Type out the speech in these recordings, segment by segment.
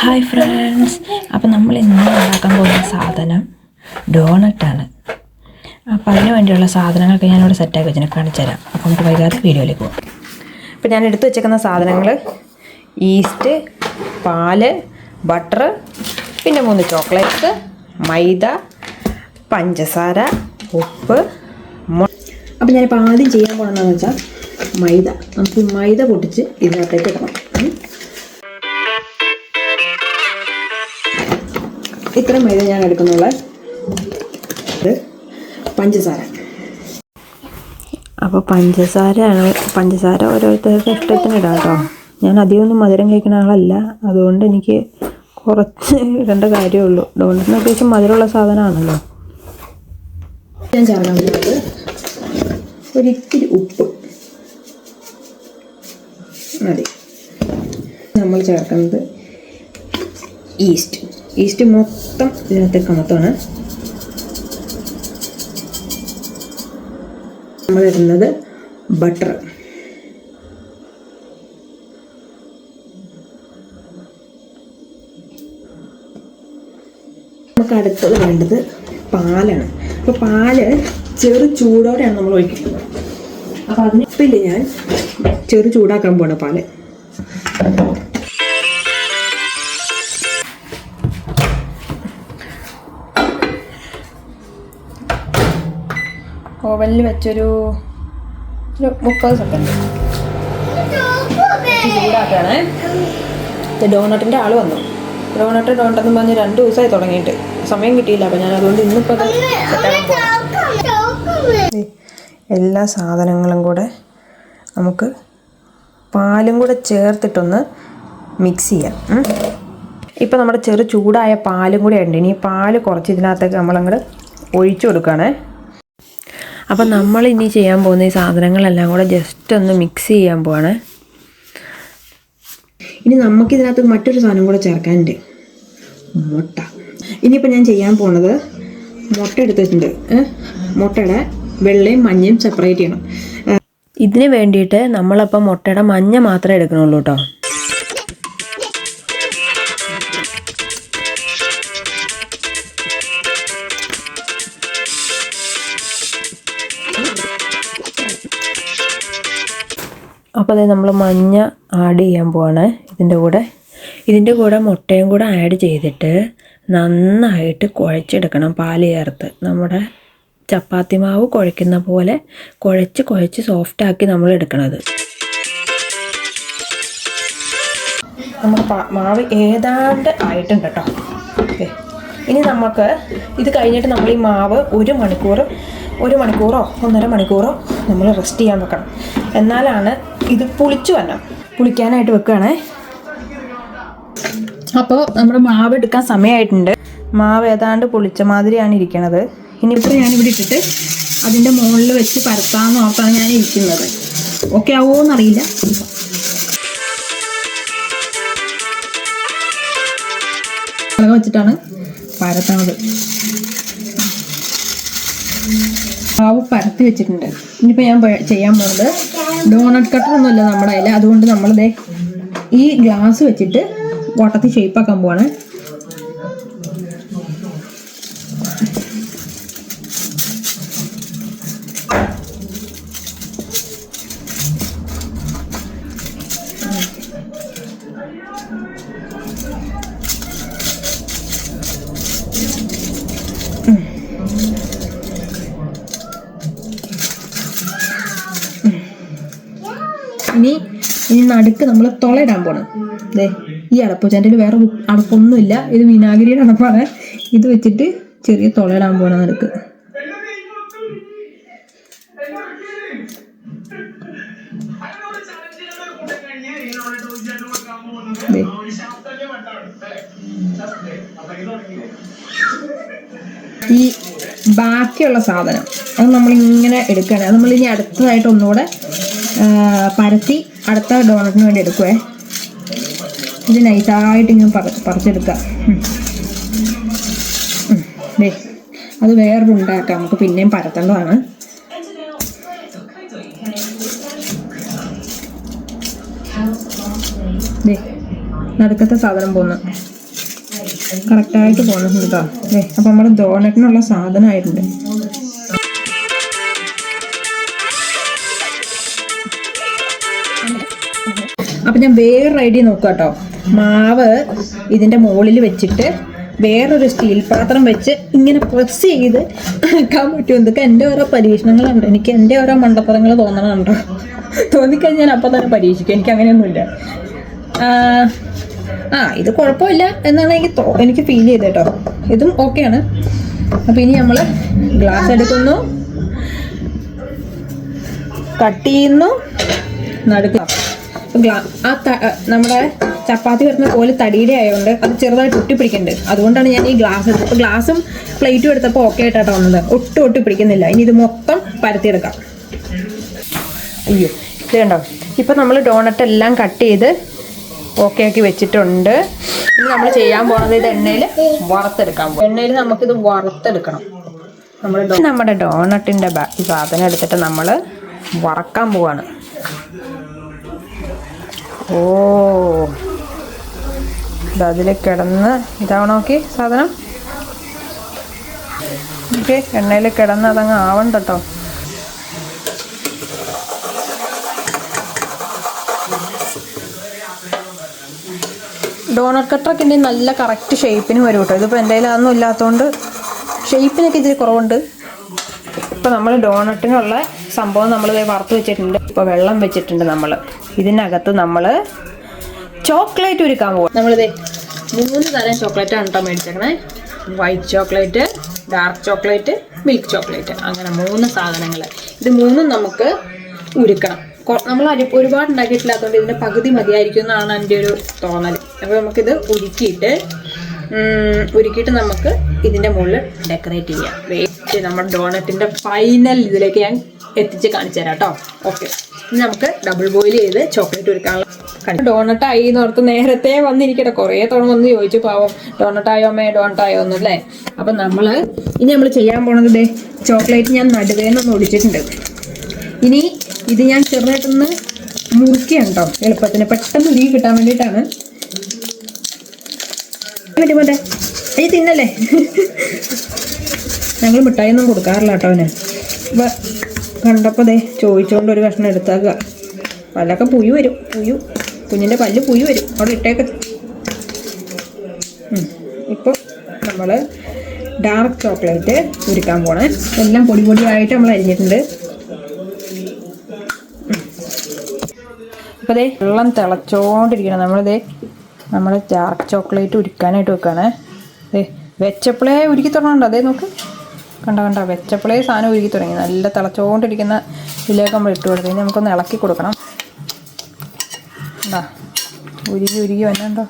Hi friends അപ്പോൾ നമ്മൾ ഇന്ന് ഉണ്ടാക്കാൻ പോകുന്ന സാധനം ഡോണറ്റാണ് അപ്പോൾ അതിന് വേണ്ടിയുള്ള സാധനങ്ങളൊക്കെ ഞാനിവിടെ സെറ്റാക്കി വെച്ചിട്ട് കാണിച്ചു തരാം. അപ്പോൾ നമുക്ക് വൈകാതെ വീഡിയോയിലേക്ക് പോകാം അപ്പോൾ ഞാൻ എടുത്തു വെച്ചേക്കുന്ന സാധനങ്ങൾ ഈസ്റ്റ് പാൽ ബട്ടർ പിന്നെ മൂന്ന് ചോക്ലേറ്റ്സ് മൈദ പഞ്ചസാര ഉപ്പ് അപ്പോൾ ഞാനിപ്പോൾ ആദ്യം ചെയ്യാൻ പോകുന്നതെന്ന് വെച്ചാൽ മൈദ. നമുക്ക് മൈദ പൊട്ടിച്ച് ഇതിനകത്തേക്ക് ഇടണം. ഇത്ര മൈദ ഞാൻ എടുക്കുന്നുള്ള ഇത് പഞ്ചസാര. അപ്പോൾ പഞ്ചസാരയാണ്. പഞ്ചസാര ഓരോരുത്തരുടെ ഇഷ്ടത്തിന് ഇടാം കേട്ടോ. ഞാൻ അധികമൊന്നും മധുരം കഴിക്കുന്ന ആളല്ല. അതുകൊണ്ട് എനിക്ക് കുറച്ച് ഇടേണ്ട കാര്യമുള്ളൂ ഡോണറ്റിന് അത്യാവശ്യം മധുരമുള്ള സാധനമാണല്ലോ. ഞാൻ ചേർക്കാൻ പോകുന്നത് ഒരിത്തിരി ഉപ്പ്. മതി. നമ്മൾ ചേർക്കുന്നത് ഈസ്റ്റ് ഈസ്റ്റ് മൊത്തം ഇതിനകത്തേക്ക് കമത്താണ് നമ്മൾ ഇടുന്നത് ബട്ടർ. നമുക്ക് അടുത്തത് വേണ്ടത് പാലാണ്. അപ്പോൾ പാൽ ചെറു ചൂടോടെയാണ് നമ്മൾ ഒഴിക്കുന്നത്. അപ്പോൾ അതിന് ഇപ്പില്ല ഞാൻ ചെറു ചൂടാക്കാൻ പോണ പാൽ. ഓവനിൽ വെച്ചൊരു ഒരു മുപ്പത് സെക്കൻഡ്. ചൂടാക്കുകയാണേ ഡോണട്ടിന്റെ ആൾ വന്നു. ഡോണട്ട് ഡോണട്ടെന്ന് പറഞ്ഞ് രണ്ട് ദിവസമായി തുടങ്ങിയിട്ട്. സമയം കിട്ടിയില്ല അപ്പം ഞാൻ അതുകൊണ്ട് ഇന്നിപ്പോൾ അത് എല്ലാ സാധനങ്ങളും കൂടെ നമുക്ക് പാലും കൂടെ ചേർത്തിട്ടൊന്ന് മിക്സ് ചെയ്യാം. ഇപ്പം നമ്മുടെ ചെറു ചൂടായ പാലും കൂടെ ഉണ്ട് ഇനി പാൽ കുറച്ച് ഇതിനകത്തേക്ക് നമ്മളങ്ങോട്ട് ഒഴിച്ചു കൊടുക്കുകയാണേ. അപ്പം നമ്മൾ ഇനി ചെയ്യാൻ പോകുന്ന ഈ സാധനങ്ങളെല്ലാം കൂടെ ജസ്റ്റ് ഒന്ന് മിക്സ് ചെയ്യാൻ പോവാണ്. ഇനി നമുക്ക് ഇതിനകത്ത് മറ്റൊരു സാധനം കൂടെ ചേർക്കാനുണ്ട്. മുട്ട. ഇനിയിപ്പോൾ ഞാൻ ചെയ്യാൻ പോണത് മുട്ട എടുത്തിട്ടുണ്ട്. മുട്ടയുടെ വെള്ളയും മഞ്ഞയും സെപ്പറേറ്റ് ചെയ്യണം. ഇതിന് വേണ്ടിയിട്ട് നമ്മളപ്പോൾ മുട്ടയുടെ മഞ്ഞ മാത്രമേ എടുക്കണുള്ളൂ കേട്ടോ അപ്പോൾ അതായത് നമ്മൾ മഞ്ഞ ആഡ് ചെയ്യാൻ പോവാണ്. ഇതിന്റെ കൂടെ ഇതിന്റെ കൂടെ മുട്ടയും കൂടെ ആഡ് ചെയ്തിട്ട് നന്നായിട്ട് കുഴച്ചെടുക്കണം പാൽ ചേർത്ത്. നമ്മുടെ ചപ്പാത്തി മാവ് കുഴയ്ക്കുന്ന പോലെ കുഴച്ച് കുഴച്ച് സോഫ്റ്റ് ആക്കി നമ്മൾ എടുക്കണത്. നമ്മുടെ മാവ് ഏതാണ്ട് ആയിട്ടുണ്ട് കേട്ടോ. ഓക്കെ. ഇനി നമുക്ക് ഇത് കഴിഞ്ഞിട്ട് നമ്മൾ ഈ മാവ് ഒരു മണിക്കൂർ ഒരു മണിക്കൂറോ ഒന്നര മണിക്കൂറോ നമ്മൾ റെസ്റ്റ് ചെയ്യാൻ വെക്കണം. എന്നാലാണ് ഇത് പുളിച്ചു വരണം. പുളിക്കാനായിട്ട് വെക്കുകയാണേ അപ്പോൾ നമ്മൾ മാവ് എടുക്കാൻ സമയമായിട്ടുണ്ട് മാവ് ഏതാണ്ട് പുളിച്ച മാതിരിയാണ് ഇരിക്കണത്. ഇനി ഇപ്പോൾ ഞാനിവിടെ ഇട്ടിട്ട് അതിന്റെ മുകളിൽ വെച്ച് പരത്താമെന്ന് നോക്കാൻ ഞാൻ ഇരിക്കുന്നത്. ഓക്കെ ആവുമോ എന്നറിയില്ല. വെച്ചിട്ടാണ് പരത്തണത്. മാവ് പരത്തി വെച്ചിട്ടുണ്ട്. ഇനിയിപ്പോൾ ഞാൻ ചെയ്യാൻ പോകുന്നത് ഡോണറ്റ് കട്ടർ ഒന്നുമില്ല നമ്മുടെ അതിൽ അതുകൊണ്ട് നമ്മളിതേ ഈ ഗ്ലാസ് വെച്ചിട്ട് വട്ടത്തിൽ ഷേപ്പാക്കാൻ പോവാണ്. ഇനി ഇനി നടുക്ക് നമ്മൾ തുളയിടാൻ പോണം. ദേ ഈ അടപ്പ് ചെന്റെ വേറെ അടപ്പൊന്നുമില്ല. ഇത് വിനാഗിരിയുടെ അടപ്പാണ് ഇത് വെച്ചിട്ട് ചെറിയ തുളയിടാൻ പോണ നടുക്ക്. ഈ ബാക്കിയുള്ള സാധനം അത് നമ്മൾ ഇങ്ങനെ എടുക്കുകയാണ്. അത് നമ്മൾ ഇനി അടുത്തതായിട്ട് ഒന്നുകൂടെ പരത്തി അടുത്ത ഡോണറ്റിന് വേണ്ടി എടുക്കുവേ. ഇത് നൈസായിട്ട് ഇങ്ങനെ പറ പറിച്ചെടുക്കുക. അത് വേറൊരു ഉണ്ടാക്കാം. നമുക്ക് പിന്നെയും പരത്തേണ്ടതാണ്. നടുക്കത്തെ സാധനം പോകുന്നു കറക്റ്റായിട്ട് പോകുന്നുണ്ട് കേട്ടോ അല്ലേ അപ്പം നമ്മൾ ഡോണറ്റിനുള്ള സാധനമായിട്ടുണ്ട്. അപ്പം ഞാൻ വേറൊരു ഐഡിയ നോക്കാം കേട്ടോ മാവ് ഇതിന്റെ മുകളിൽ വെച്ചിട്ട് വേറൊരു സ്റ്റീൽ പാത്രം വെച്ച് ഇങ്ങനെ പ്രസ് ചെയ്ത് ആക്കാൻ പറ്റും ഇതൊക്കെ എന്റെ ഓരോ പരീക്ഷണങ്ങളുണ്ട്. എനിക്ക് എന്റെ ഓരോ മണ്ടത്തരങ്ങൾ തോന്നണമുണ്ടോ തോന്നിക്കഴിഞ്ഞാൽ ഞാൻ അപ്പം തന്നെ പരീക്ഷിക്കും. എനിക്ക് അങ്ങനെയൊന്നുമില്ല. ആ, ഇത് കുഴപ്പമില്ല എന്നാണ് എനിക്ക് എനിക്ക് ഫീൽ ചെയ്തത് കേട്ടോ ഇതും ഓക്കെയാണ് അപ്പം ഇനി നമ്മൾ ഗ്ലാസ് എടുക്കുന്നു. കട്ട് ചെയ്യുന്നു. ഗ്ലാ ആ നമ്മുടെ ചപ്പാത്തി വരുന്ന പോലെ തടിയുടെ ആയതുകൊണ്ട് അത് ചെറുതായിട്ട് ഒട്ടിപ്പിടിക്കുന്നുണ്ട് അതുകൊണ്ടാണ് ഞാൻ ഈ ഗ്ലാസ് ഇപ്പോൾ ഗ്ലാസും പ്ലേറ്റും എടുത്തപ്പോൾ ഓക്കെ ആയിട്ടാണ് വന്നത്. ഒട്ടും ഒട്ടി പിടിക്കുന്നില്ല ഇനി ഇത് മൊത്തം പരത്തിയെടുക്കാം. അയ്യോ ഇത് കണ്ടോ? ഇപ്പം നമ്മൾ ഡോണറ്റ് എല്ലാം കട്ട് ചെയ്ത് ഓക്കെ ആക്കി വെച്ചിട്ടുണ്ട്. ഇനി നമ്മൾ ചെയ്യാൻ പോകുന്നത് ഇത് എണ്ണയിൽ വറുത്തെടുക്കാൻ പോകും എണ്ണയിൽ നമുക്കിത് വറുത്തെടുക്കണം. നമ്മുടെ നമ്മുടെ ഡോണട്ടിന്റെ സാധനം എടുത്തിട്ട് നമ്മൾ വറക്കാൻ പോവാണ്. ഓ. അതിൽ കിടന്ന് ഇതാവണം സാധനം? ഓക്കെ എണ്ണയിൽ കിടന്ന് അതങ്ങ് ആവണ്ട കേട്ടോ ഡോണർ കട്ടറൊക്കെ ഉണ്ടെങ്കിൽ നല്ല കറക്റ്റ് ഷേപ്പിന് വരും കേട്ടോ ഇതിപ്പോൾ എന്റെ അതൊന്നും ഇല്ലാത്തതുകൊണ്ട് ഷേപ്പിനൊക്കെ ഇച്ചിരി കുറവുണ്ട്. ഇപ്പോൾ നമ്മൾ ഡോണട്ടിനുള്ള സംഭവം നമ്മൾ വറുത്ത് വെച്ചിട്ടുണ്ട്. ഇപ്പൊ വെള്ളം വെച്ചിട്ടുണ്ട് നമ്മൾ ഇതിനകത്ത് നമ്മൾ ചോക്ലേറ്റ് ഒരുക്കാൻ പോകും നമ്മളിത് മൂന്ന് തരം ചോക്ലേറ്റാണ് കേട്ടോ മേടിച്ചേക്കണേ. White chocolate dark chocolate milk chocolate. അങ്ങനെ മൂന്ന് സാധനങ്ങൾ ഇത് മൂന്നും നമുക്ക് ഉരുക്കണം നമ്മൾ അരി ഒരുപാട് ഉണ്ടാക്കിയിട്ടില്ലാത്തതുകൊണ്ട് ഇതിന്റെ പകുതി മതിയായിരിക്കും എന്നാണ് എന്റെ ഒരു തോന്നൽ അപ്പോൾ നമുക്കിത് ഉരുക്കിയിട്ട് ഉരുക്കിയിട്ട് നമുക്ക് ഇതിന്റെ മുകളിൽ ഡെക്കറേറ്റ് ചെയ്യാം. വെയിറ്റ് നമ്മുടെ ഡോണറ്റിന്റെ ഫൈനൽ ഇതിലേക്ക് ഞാൻ എത്തിച്ച് കാണിച്ചു തരാം കേട്ടോ ഓക്കെ ഇനി നമുക്ക് ഡബിൾ ബോയിൽ ചെയ്ത് ചോക്ലേറ്റ് ഒരുക്കാനുള്ള കണ്ടു. ഡോണട്ടായി എന്ന് ഓർത്ത് നേരത്തെ വന്നിരിക്കട്ടെ. കുറേ തവണ വന്ന് ചോദിച്ചു പാവം. ഡോണട്ടായോ അമ്മേ ഡോണട്ടായോ എന്നല്ലേ അപ്പം നമ്മൾ ഇനി നമ്മൾ ചെയ്യാൻ പോണത് ദേ ചോക്ലേറ്റ് ഞാൻ നടുവേന്നൊന്ന് ഒടിച്ചിട്ടുണ്ട്. ഇനി ഇത് ഞാൻ ചെറുതായിട്ടൊന്ന് മുറുക്കിയാണ് കേട്ടോ എളുപ്പത്തിന് പെട്ടെന്ന് ഉരുകി കിട്ടാൻ വേണ്ടിയിട്ടാണ്. മറ്റേ അയ്യ തിന്നല്ലേ? ഞങ്ങൾ മിഠായി ഒന്നും കൊടുക്കാറില്ല കേട്ടോ അവന്. കണ്ടപ്പോൾ ദേ ചോദിച്ചുകൊണ്ട് ഒരു കഷ്ണം എടുത്താക്കുക. പല്ലൊക്കെ പുയു വരും. പുയു കുഞ്ഞിന്റെ പല്ല് പുയു വരും. അവിടെ ഇട്ടേക്ക്. ഇപ്പോൾ നമ്മൾ ഡാർക്ക് ചോക്ലേറ്റ് ഉരുക്കാൻ പോണേ. എല്ലാം പൊടി പൊടിയായിട്ട് നമ്മൾ അരിഞ്ഞിട്ടുണ്ട്. അപ്പോൾ ദേ വെള്ളം തിളച്ചോണ്ടിരിക്കണം നമ്മളിതേ നമ്മൾ ഡാർക്ക് ചോക്ലേറ്റ് ഉരുക്കാനായിട്ട് വെക്കുകയാണ് ദേ വെച്ചപ്പോഴേ ഉരുക്കി തുടങ്ങണ്ട അതേ നോക്ക്. കണ്ട കണ്ട? വെച്ചപ്പോഴേ സാധനം ഉരുക്കി തുടങ്ങി. നല്ല തിളച്ചോണ്ടിരിക്കുന്ന ഇതിലേക്ക് നമ്മൾ ഇട്ട് കൊടുത്തു. ഇനി നമുക്കൊന്ന് ഇളക്കി കൊടുക്കണം. എന്താ ഉരുകി ഉരുകി വന്നുണ്ടോ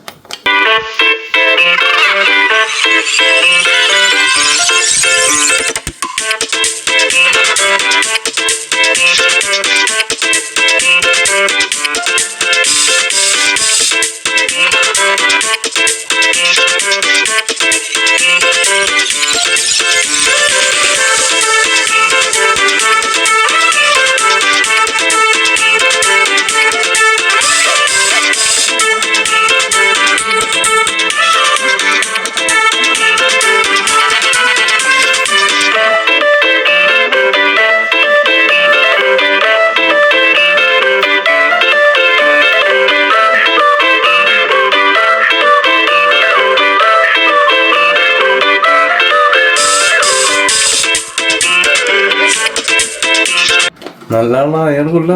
നല്ലതാണോ അയാൾക്കുള്ള